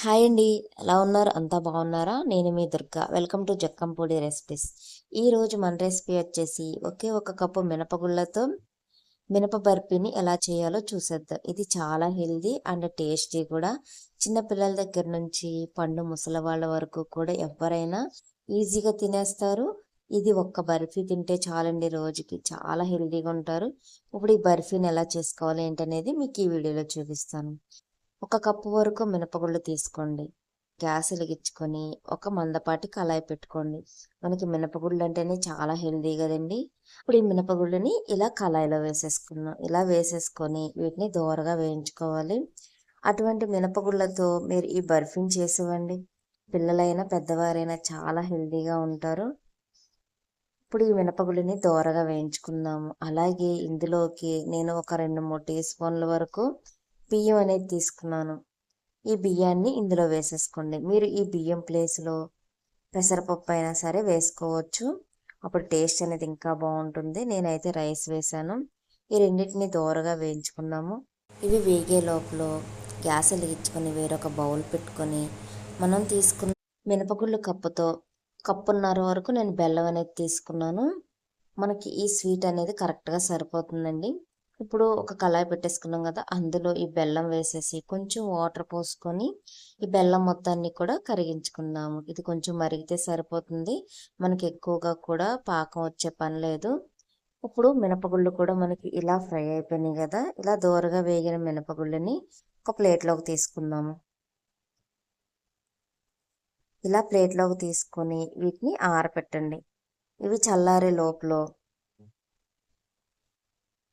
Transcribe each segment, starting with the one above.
Hi అండి. ఎలా ఉన్నారు? అంతా బాగున్నారా? నేను మీ Durga. Welcome to Jakkampudi recipes. ఈరోజు మన రెసిపీ వచ్చేసి ఒకే ఒక కప్పు మినపగుళ్ళతో మినప బర్ఫీని ఎలా చేయాలో చూసేద్దాం. ఇది చాలా హెల్దీ అండ్ టేస్టీ కూడా. చిన్నపిల్లల దగ్గర నుంచి పండు ముసలి వాళ్ళ వరకు కూడా ఎవరైనా ఈజీగా తినేస్తారు. ఇది ఒక్క బర్ఫీ తింటే చాలండి రోజుకి. చాలా హెల్దీగా ఉంటారు. ఇప్పుడు ఈ బర్ఫీని ఎలా చేసుకోవాలి ఏంటనేది మీకు ఈ వీడియోలో చూపిస్తాను. ఒక కప్పు వరకు మినపగుళ్ళు తీసుకోండి. గ్యాస్ వెలిగించుకొని ఒక మందపాటి కళాయి పెట్టుకోండి. మనకి మినపగుళ్ళు అంటేనే చాలా హెల్దీ కదండి. ఇప్పుడు ఈ మినపగుళ్ళని ఇలా కళాయిలో వేసేసుకున్నాం. ఇలా వేసేసుకొని వీటిని దోరగా వేయించుకోవాలి. అటువంటి మినపగుళ్ళతో మీరు ఈ బర్ఫీని చేసివ్వండి. పిల్లలైనా పెద్దవారైనా చాలా హెల్దీగా ఉంటారు. ఇప్పుడు ఈ మినపగుళ్ళని దోరగా వేయించుకుందాము. అలాగే ఇందులోకి నేను ఒక రెండు మూడు టీ స్పూన్ల వరకు బియ్యం అనేది తీసుకున్నాను. ఈ బియ్యాన్ని ఇందులో వేసేసుకోండి. మీరు ఈ బియ్యం ప్లేస్లో పెసరపప్పు అయినా సరే వేసుకోవచ్చు. అప్పుడు టేస్ట్ అనేది ఇంకా బాగుంటుంది. నేనైతే రైస్ వేసాను. ఈ రెండింటిని దోరగా వేయించుకున్నాము. ఇవి వేగే లోపల గ్యాస్ వెలిగించుకొని వేరొక బౌల్ పెట్టుకొని మనం తీసుకున్న మినపగుళ్ళు కప్పుతో కప్పున్నర వరకు నేను బెల్లం అనేది తీసుకున్నాను. మనకి ఈ స్వీట్ అనేది కరెక్ట్గా సరిపోతుందండి. ఇప్పుడు ఒక కళాయి పెట్టేసుకున్నాం కదా అందులో ఈ బెల్లం వేసేసి కొంచెం వాటర్ పోసుకొని ఈ బెల్లం మొత్తాన్ని కూడా కరిగించుకున్నాము. ఇది కొంచెం మరిగితే సరిపోతుంది. మనకి ఎక్కువగా కూడా పాకం వచ్చే పని లేదు. ఇప్పుడు మినపగుళ్ళు కూడా మనకి ఇలా ఫ్రై అయిపోయినాయి కదా ఇలా దూరగా వేగిన మినపగుళ్ళని ఒక ప్లేట్లోకి తీసుకుందాము. ఇలా ప్లేట్లోకి తీసుకొని వీటిని ఆరపెట్టండి. ఇవి చల్లారే లోపల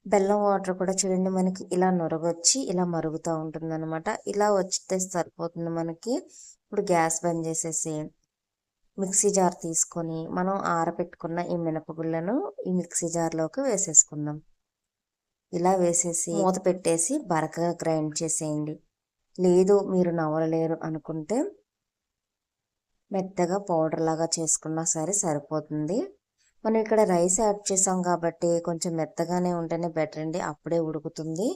బెల్లం వాటర్ కూడా చూడండి మనకి ఇలా నొరగొచ్చి ఇలా మరుగుతూ ఉంటుంది అనమాట ఇలా వచ్చితే సరిపోతుంది మనకి. ఇప్పుడు గ్యాస్ బంద్ చేసేసి మిక్సీ జార్ తీసుకొని మనం ఆరబెట్టుకున్న ఈ మినపగుళ్ళను ఈ మిక్సీ జార్లోకి వేసేసుకుందాం. ఇలా వేసేసి మూత పెట్టేసి బరకగా గ్రైండ్ చేసేయండి. లేదు మీరు నవలలేరు అనుకుంటే మెత్తగా పౌడర్ లాగా చేసుకున్నా సరే సరిపోతుంది. మనం ఇక్కడ రైస్ యాడ్ చేసాం కాబట్టి కొంచెం మెత్తగానే ఉంటేనే బెటర్ అండి. అప్పుడే ఉడుకుతుంది.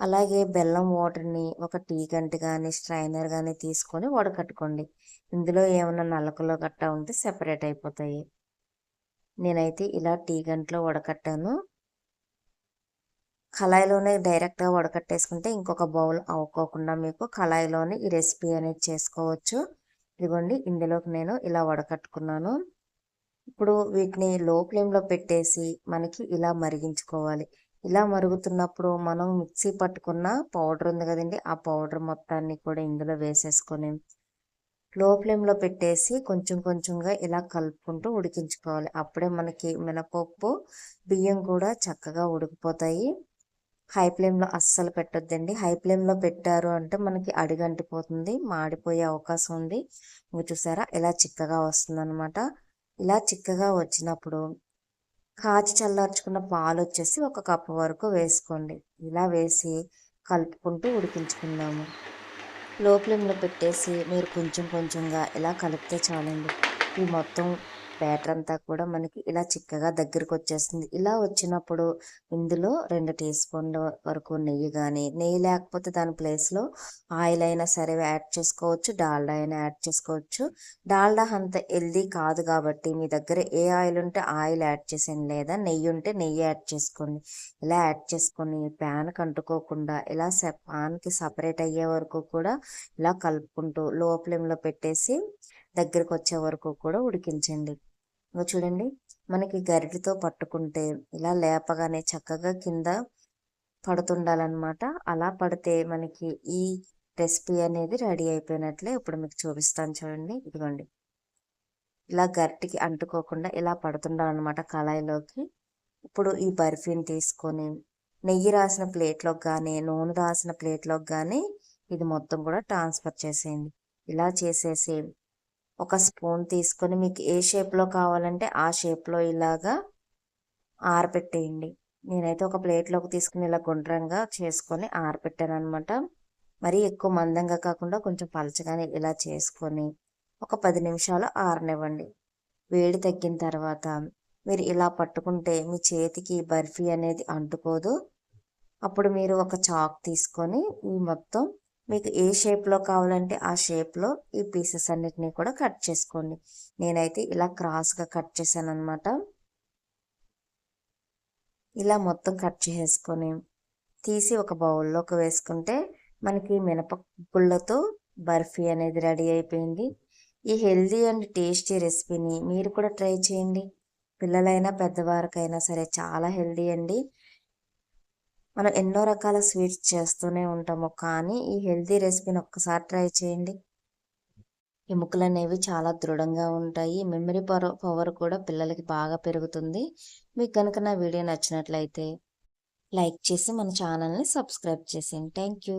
అలాగే బెల్లం వాటర్ని ఒక టీ గంట కానీ స్ట్రైనర్ కానీ తీసుకొని వడకట్టుకోండి. ఇందులో ఏమైనా నలకలో గట్ట ఉంటే సెపరేట్ అయిపోతాయి. నేనైతే ఇలా టీ గంటలో వడకట్టాను. కళాయిలోనే డైరెక్ట్గా వడకట్టేసుకుంటే ఇంకొక బౌల్ అవ్వకోకుండా మీకు కళాయిలోనే ఈ రెసిపీ అనేది చేసుకోవచ్చు. ఇదిగోండి ఇందులోకి నేను ఇలా వడకట్టుకున్నాను. ఇప్పుడు వీటిని లో ఫ్లేమ్లో పెట్టేసి మనకి ఇలా మరిగించుకోవాలి. ఇలా మరుగుతున్నప్పుడు మనం మిక్సీ పట్టుకున్న పౌడర్ ఉంది కదండి ఆ పౌడర్ మొత్తాన్ని కూడా ఇందులో వేసేసుకొని లో ఫ్లేమ్లో పెట్టేసి కొంచెం కొంచెంగా ఇలా కలుపుకుంటూ ఉడికించుకోవాలి. అప్పుడే మనకి మినపప్పు బియ్యం కూడా చక్కగా ఉడికిపోతాయి. హై ఫ్లేమ్లో అస్సలు పెట్టొద్దండి. హై ఫ్లేమ్లో పెట్టారు అంటే మనకి అడిగంటిపోతుంది మాడిపోయే అవకాశం ఉంది. ఇంక చూసారా? ఇలా చిక్కగా వస్తుంది అనమాట ఇలా చిక్కగా వచ్చినప్పుడు కాచి చల్లార్చుకున్న పాలు వచ్చేసి ఒక కప్పు వరకు వేసుకోండి. ఇలా వేసి కలుపుకుంటూ ఉడికించుకుందాము. లో ఫ్లేమ్లో పెట్టేసి మీరు కొంచెం కొంచెంగా ఇలా కలిపితే చాలండి. ఈ మొత్తం బ్యాటర్ అంతా కూడా మనకి ఇలా చిక్కగా దగ్గరకు వచ్చేస్తుంది ఇలా వచ్చినప్పుడు ఇందులో రెండు టీ స్పూన్ల వరకు నెయ్యి కానీ నెయ్యి లేకపోతే దాని ప్లేస్లో ఆయిల్ అయినా సరే యాడ్ చేసుకోవచ్చు డాల్డా అయినా యాడ్ చేసుకోవచ్చు. డాల్డా అంత హెల్దీ కాదు కాబట్టి మీ దగ్గర ఏ ఆయిల్ ఉంటే ఆయిల్ యాడ్ చేసేయండి లేదా నెయ్యి ఉంటే నెయ్యి యాడ్ చేసుకోండి. ఇలా యాడ్ చేసుకొని ప్యాన్కి అంటుకోకుండా ఇలా పాన్కి సపరేట్ అయ్యే వరకు కూడా ఇలా కలుపుకుంటూ లో ఫ్లేమ్లో పెట్టేసి దగ్గరకు వచ్చే వరకు కూడా ఉడికించండి. ఇంకా చూడండి మనకి గరిటితో పట్టుకుంటే ఇలా లేపగానే చక్కగా కింద పడుతుండాలన్నమాట. అలా పడితే మనకి ఈ రెసిపీ అనేది రెడీ అయిపోయినట్లే ఇప్పుడు మీకు చూపిస్తాను చూడండి ఇదిగోండి. ఇలా గరిటికి అంటుకోకుండా ఇలా పడుతుండాలన్నమాట కళాయిలోకి. ఇప్పుడు ఈ బర్ఫీని తీసుకొని నెయ్యి రాసిన ప్లేట్లోకి కానీ నూనె రాసిన ప్లేట్లోకి కానీ ఇది మొత్తం కూడా ట్రాన్స్ఫర్ చేసేయండి. ఇలా చేసేసి ఒక స్పూన్ తీసుకొని మీకు ఏ షేప్లో కావాలంటే ఆ షేప్లో ఇలాగా ఆరపెట్టేయండి. నేనైతే ఒక ప్లేట్లోకి తీసుకుని ఇలా గుండ్రంగా చేసుకొని ఆరపెట్టాను అనమాట మరీ ఎక్కువ మందంగా కాకుండా కొంచెం పలచగానే ఇలా చేసుకొని ఒక పది నిమిషాలు ఆరనివ్వండి. వేడి తగ్గిన తర్వాత మీరు ఇలా పట్టుకుంటే మీ చేతికి బర్ఫీ అనేది అంటుకోదు. అప్పుడు మీరు ఒక చాక్ తీసుకొని ఈ మొత్తం మీకు ఏ షేప్లో కావాలంటే ఆ షేప్లో ఈ పీసెస్ అన్నిటినీ కూడా కట్ చేసుకోండి. నేనైతే ఇలా క్రాస్గా కట్ చేశాను అనమాట ఇలా మొత్తం కట్ చేసుకొని తీసి ఒక బౌల్లోకి వేసుకుంటే మనకి మినప గుళ్ళతో బర్ఫీ అనేది రెడీ అయిపోయింది. ఈ హెల్దీ అండ్ టేస్టీ రెసిపీని మీరు కూడా ట్రై చేయండి. పిల్లలైనా పెద్దవారికైనా సరే చాలా హెల్దీ అండి. మనం ఎన్నో రకాల స్వీట్స్ చేస్తూనే ఉంటాము. కానీ ఈ హెల్తీ రెసిపీని ఒక్కసారి ట్రై చేయండి. ఎముకలు అనేవి చాలా దృఢంగా ఉంటాయి. మెమరీ పవర్ పవర్ కూడా పిల్లలకి బాగా పెరుగుతుంది. మీకు కనుక నా వీడియో నచ్చినట్లయితే లైక్ చేసి మన ఛానల్ని సబ్స్క్రైబ్ చేసేయండి. Thank you